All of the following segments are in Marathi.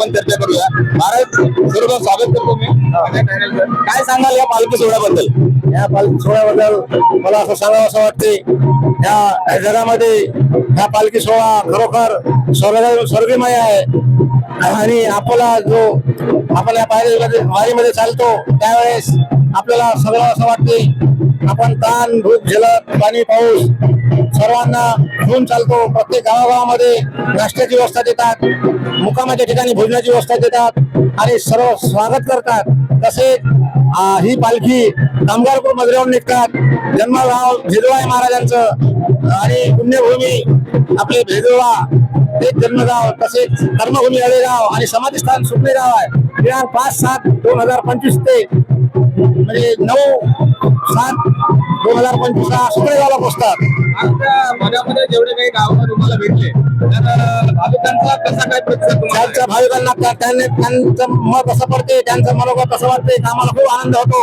आपण चर्चा करूया. महाराज सर्व स्वागत करतो मी. काय सांगाल या पालखी सोहळ्याबद्दल? या पालखी सोहळ्याबद्दल मला असं सांगावं असं वाटते या जगामध्ये हा पालखी सोहळा खरोखर स्वर्ग स्वर्गमय आहे. आणि आपला जो आपण या पायरीमध्ये वारीमध्ये चालतो त्यावेळेस आपल्याला सगळं असं वाटते आपण ताण भूक झेलत पाणी पाऊस सर्वांना घेऊन चालतो. प्रत्येक गावागावामध्ये नाश्त्याची व्यवस्था देतात. मुकामाच्या ठिकाणी भोजनाची व्यवस्था देतात आणि सर्व स्वागत करतात. तसेच ही पालखी कामगारपूर मजऱ्यावर निघतात. जन्मगाव भेदोळा महाराजांचं आणि पुण्यभूमी आपले भेदोळा ते जन्मगाव तसेच कर्मभूमी अळेगाव आणि समाधीस्थान सुपणे गाव आहे. दिनांक पाच सात दोन हजार पंचवीस ते म्हणजे नऊ सात दोन हजार पंचवीस हा सुपणे गावला पोहोचतात. भागामध्ये जेवढे काही गाव तुम्हाला भेटले तर भाविकांचा कसा काय प्रतिसाद त्यांच्या भाविकांना त्यांनी त्यांचं मत असं पडते त्यांचं मनोगत असं वाटते आम्हाला खूप आनंद होतो.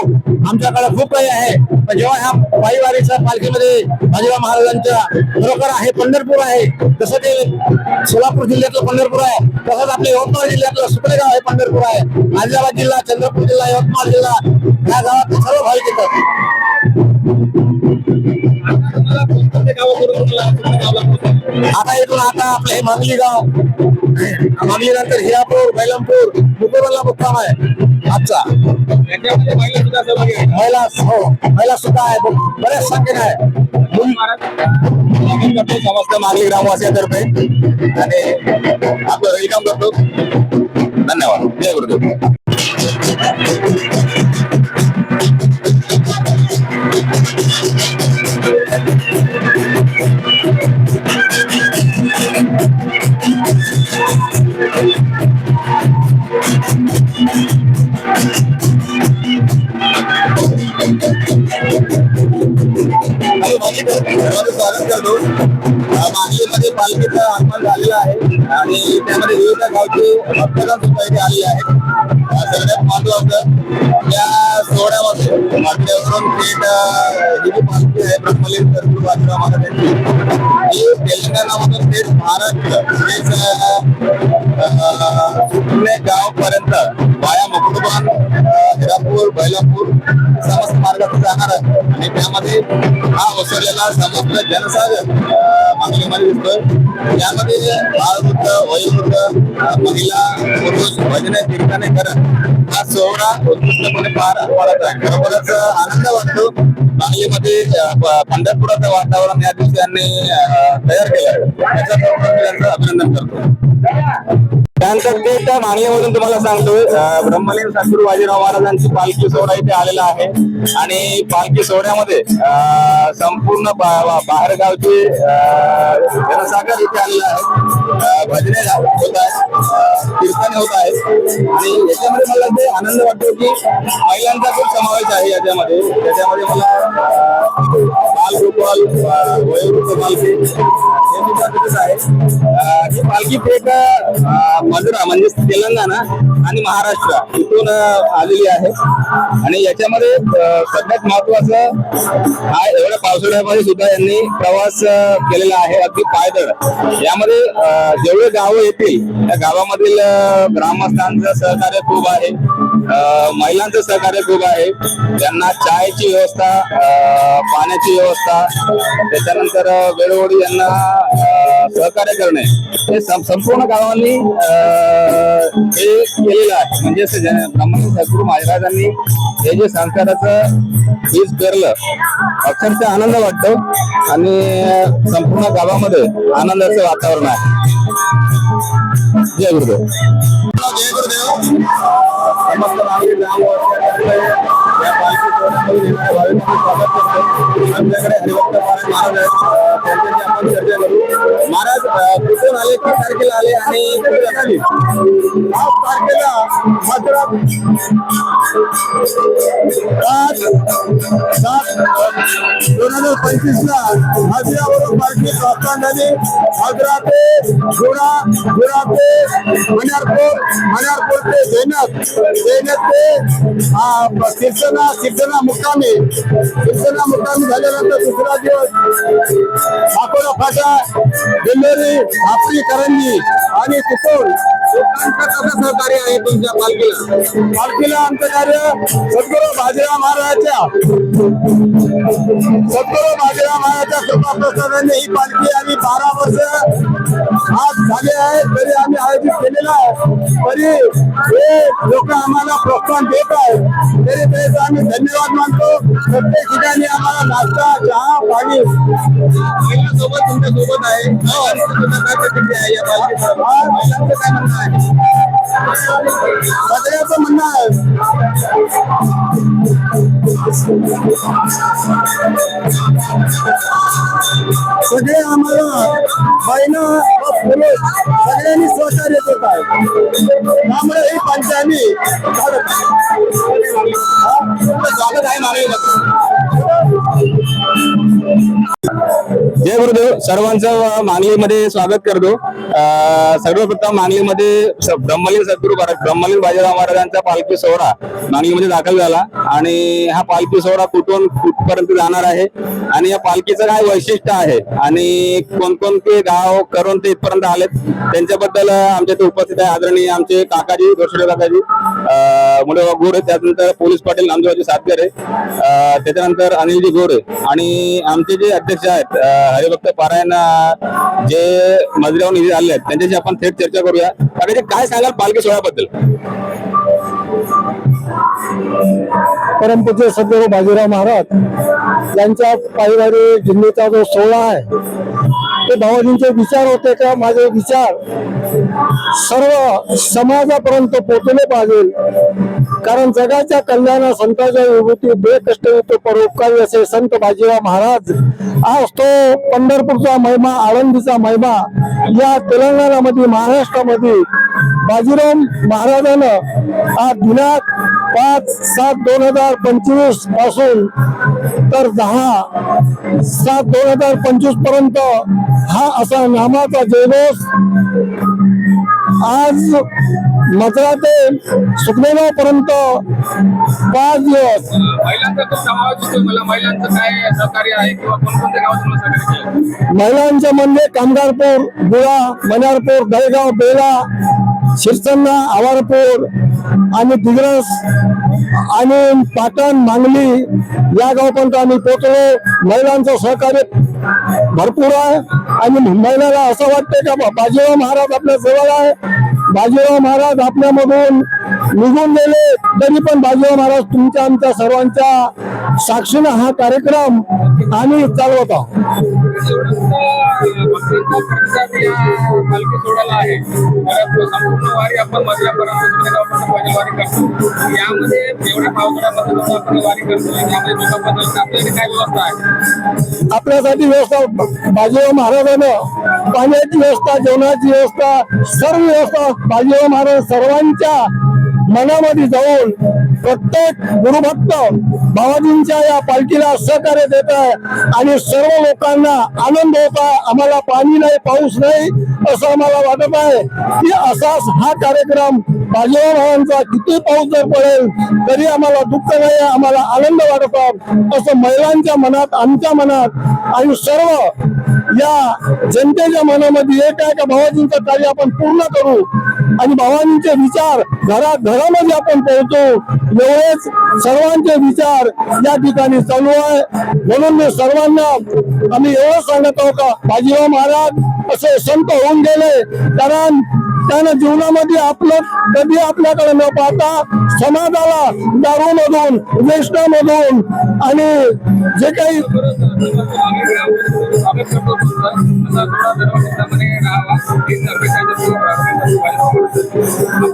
आमच्याकडे खूप काही आहे. पण जेव्हा ह्या पायीवारीच्या पालखीमध्ये बाजीराव महाराजांच्या खरोखर आहे पंढरपूर आहे जसं ते सोलापूर जिल्ह्यातलं पंढरपूर आहे तसंच आपल्या यवतमाळ जिल्ह्यातलं सुपडेगाव आहे पंढरपूर आहे आदिलाबाद जिल्हा चंद्रपूर जिल्हा यवतमाळ जिल्हा या गावात सर्व भाविक येतात. आता इथून आता आपलं हे मांगली गाव. मांगली नंतर हिरापूर बैलमपूर मुकुरला मुक्काम आहे. आजचा. महिला हो महिला सुद्धा आहे. बऱ्याच संख्येने आहे. समस्त मागली ग्रामवासियांतर्फे. आणि आपलं वेलकम करतो. धन्यवाद. जय गुरुदेव. हॅलो पालखीचं आगमन झालेलं आहे आणि त्यामध्ये विविध गावचे भक्तगण सुद्धा इथे आलेले आहेत सगळ्यात महत्वाचं या सोहळ्यामध्ये मागल्यावरून थेट अं, ही जी पालखी बाजीराव तेलंगणामधून महाराष्ट्र गावपर्यंत वाया मुकुटबान हिरापूर बैलापूर समस्त मार्गातून जाणार आणि त्यामध्ये हा ओसरलेला समस्त जनसागर मागणीमध्ये दिसतोय यामध्ये बालवृद्ध वयोवृद्ध महिला पुरुष भजने कीर्तने करत हा सोहळा उत्कृष्टपणे पार पडत आहे. खरोखरच आनंद वाटतो. सांगलीमध्ये पंढरपुराचं वातावरण या दिवशी तयार केलं त्याचं अभिनंदन करतो. त्यानंतर ते त्या मागणीमधून तुम्हाला सांगतोय अं, ब्रह्मलीन सद्गुरू बाजीराव महाराजांची पालखी सोहळा इथे आलेला आहे. आणि पालखी सोहळ्यामध्ये संपूर्ण बा- बाहेरगावचे जनसागर इथे आलेला आहे. भजने होत आहे कीर्तने होत आहेत. आणि याच्यामध्ये मला ते आनंद वाटतो की महिलांचा खूप समावेश आहे याच्यामध्ये. त्याच्यामध्ये मला बालगोपाल अं, वयोवृद्ध पालखी हे सुद्धा तिथेच आहे. ही पालखी थेट मधुरा म्हणजे तेलंगणा आणि महाराष्ट्र इथून आलेली आहे. आणि याच्यामध्ये सगळ्यात महत्वाचं हा एवढ्या पावसाळ्यामध्ये सुद्धा यांनी प्रवास केलेला आहे. अगदी पायदळ. यामध्ये जेवढे गावं येतील त्या गावामधील ग्रामस्थांचं सहकार्य खूप आहे. महिलांचं सहकार्य खूप आहे. त्यांना चायची व्यवस्था पाण्याची व्यवस्था त्याच्यानंतर वेळोवेळी यांना सहकार्य करणे. हे संपूर्ण गावांनी अं, हे केलेलं आहे. म्हणजे असं सद्गुरू महाराजांनी हे जे संस्काराचं बीज पेरलं अक्षरशः आनंद वाटतो आणि संपूर्ण गावामध्ये आनंदाचं वातावरण आहे. जय गुरुदेव. जय गुरुदेव. येणाऱ्या भाविकांचं स्वागत करतो. आमच्याकडे हरिभक्त महाराज महाराज आहेत अं, त्यांच्याशी आपण चर्चा करू महाराज कुठून आले किती तारखेला आले आणि कुठे जाणार? पाच तारखेला पाच सात दोन हजार पंचवीस ला हजिरावरून पालखी प्रस्थान झाली हजरा ते गुणा गुणा ते मण्यारपूर मण्यारपूर ते जैनत जैनत ते कीर्तना कीर्तना मुक्कामी कीर्तना मुक्कामी झाल्यानंतर दुसरा दिवस अकोला फाटा दिल्लोरी आपली करंजी आणि तिथून लोकांचं आहे तुमच्या पालखीला पालखीला आमचं कार्य सद्गुरू बाजीराव महाराजाच्या सद्गुरू बाजीराव महाराजांच्या कृपा प्रसादाने ही पालखी आम्ही बारा वर्ष आज झाले आहे तरी आम्ही आयोजित केलेला आहे. तरी हे लोक आम्हाला प्रोत्साहन देत आहेत. तरी त्याचं आम्ही धन्यवाद मानतो. प्रत्येक ठिकाणी आम्हाला नाश्ता चहा पाणी. तुमच्यासोबत आहे. महिलांचं सुद्धा काय प्रतिक्रिया आहे या पालखीचं? महिलांचं काय म्हणणं आहे? सगळ्याचं म्हणणं आहे. सगळे आम्हाला महिला व पुरुष सगळ्यांनी सहकार्य देत आहे त्यामुळे ही पंचायती काढत तुमचं स्वागत आहे मानवी जय गुरुदेव. सर्वांचं मांगलीमध्ये स्वागत करतो. सर्वप्रथम मांगलीमध्ये ब्रह्मलीन सद्गुरु ब्रह्मलीन बाजीराव महाराजांचा पालखी सोहळा मांगलीमध्ये दाखल झाला. आणि हा पालखी सोहळा कुठून कुठपर्यंत जाणार आहे? आणि या पालखीचं काय वैशिष्ट्य आहे? आणि कोणकोणते गाव करून ते इथपर्यंत आलेत? त्यांच्याबद्दल आमच्या इथे उपस्थित आहे आदरणीय आमचे काकाजी दोषरे काकाजी. मुले मुळे गोरे त्यानंतर पोलीस पाटील नामदेवाजी सातकरे त्याच्यानंतर अनिलजी गोरे. आणि आमचे जे अध्यक्ष आहेत हरिभक्त पारायण जे मजऱ्यावर निधी आले आहेत त्यांच्याशी आपण थेट चर्चा करूया. काकाजी काय सांगाल पालखी सोहळ्याबद्दल? परमपूज्य सद्गुरू बाजीराव महाराज यांच्या पायवारी जिल्ह्याचा जो सोहळा आहे ते भावाजींचे विचार होते का? माझे विचार सर्व समाजापर्यंत पोचले पाहिजे. कारण जगाच्या कल्याणा संतांच्या विभूती बेकष्ट येतो परोपकारी असे संत बाजीराव महाराज. आज तो पंढरपूरचा महिमा आळंदीचा महिमा या तेलंगणामध्ये महाराष्ट्रामध्ये बाजीराव महाराजानं आज दिनांक पाच सात दोन हजार पंचवीसपासून तर दहा सात दोन हजार पंचवीसपर्यंत हा असा नामाचा जयघोष आज मथुरा ते सुखदेगाव पर्यंत पाच दिवस. महिलांचा म्हणजे कामगारपूर गुळा मनारपूर दहेगाव बेला शिरसन्ना आवारपूर आणि दिग्रस आणि पाटण मांगली या गावपर्यंत आम्ही पोचलो महिलांचं सहकार्य भरपूर आहे आणि महिलाला असं वाटतं का बाजीराव महाराज आपल्या जवळ आहे. बाजीराव महाराज आपल्यामधून निघून गेले तरी पण बाजीराव महाराज तुमच्या आमच्या सर्वांच्या साक्षीनं हा कार्यक्रम आम्ही चालवत. आहोत पालखी आहे तर संपूर्ण वारी आपण वारी करतो यामध्ये एवढ्या पावसाळ्यामध्ये आपण वारी करतो यामध्ये लोकांबद्दल आपल्याकडे काय व्यवस्था आहे आपल्यासाठी व्यवस्था बाजीराव महाराजानं पाण्याची व्यवस्था जेवणाची व्यवस्था सर्व व्यवस्था बाजीराव महाराज सर्वांच्या मनामध्ये जाऊन प्रत्येक गुरुभक्त बाबाजींच्या या पालखीला सहकार्य देत आहे आणि सर्व लोकांना आनंद होत आहे. आम्हाला पाणी नाही पाऊस नाही असं आम्हाला वाटत आहे. की असाच हा कार्यक्रम बाजीराव किती पाऊस जर पडेल तरी आम्हाला दुःख नाही आम्हाला आनंद वाटत आहे. असं महिलांच्या मनात आमच्या मनात आणि सर्व या जनतेच्या मनामध्ये एक आहे का भावाजींचं कार्य आपण पूर्ण करू आणि भावाजींचे विचार घरात घरामध्ये आपण पोहोचू. एवढेच सर्वांचे विचार या ठिकाणी चालू आहे. म्हणून मी सर्वांना आम्ही एवढं सांगत आहोत का बाजीराव महाराज असे संत होऊन गेले कारण त्यानं जीवनामध्ये आपलं कधी आपल्याकडे न पाहता समाजाला दारूमधून वेष्टामधून आणि जे काही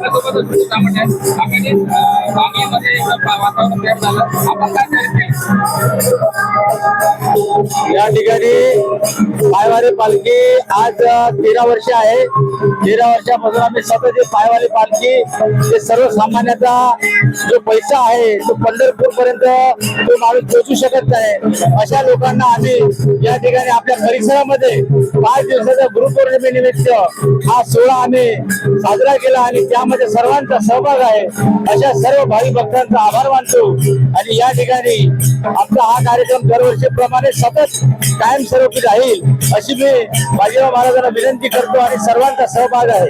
म्हणजे वातावरण तयार झालं आपण काय तयार केलं या ठिकाणी पायवारी पालखी आज तेरा वर्ष आहे. तेरा वर्षापासून आम्ही सतत पायवारी पालखी ते सर्वसामान्याचा जो पैसा आहे तो पंढरपूर पर्यंत तो माणूस पोहोचू शकत नाही. अशा लोकांना आम्ही या ठिकाणी आपल्या परिसरामध्ये पाच दिवसाचा गुरुपौर्णिमेनिमित्त हा सोहळा आम्ही साजरा केला आणि त्यामध्ये सर्वांचा सहभाग आहे. अशा सर्व भावी भक्तांचा आभार मानतो. आणि या ठिकाणी आमचा हा कार्यक्रम दरवर्षीप्रमाणे सतत कायमस्वरूपी राहील अशी मी बाजीराव महाराजांना विनंती करतो आणि सर्वांचा सहभाग आहे.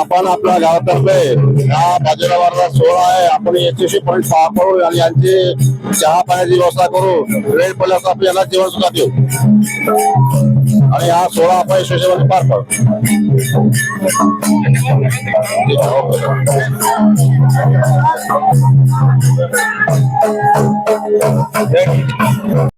आपण आपल्या गावातर्फे हा बाजीरावाचा सोहळा आहे. आपण याच्याशी पण पहा करू आणि यांची चहा पाण्याची व्यवस्था करू. वेळ पडल्यास आपण यांना जेवण सुद्धा देऊ. आणि हा सोहळा आपण यशस्वीपणे पार पाडू ठीक आहे, ओके.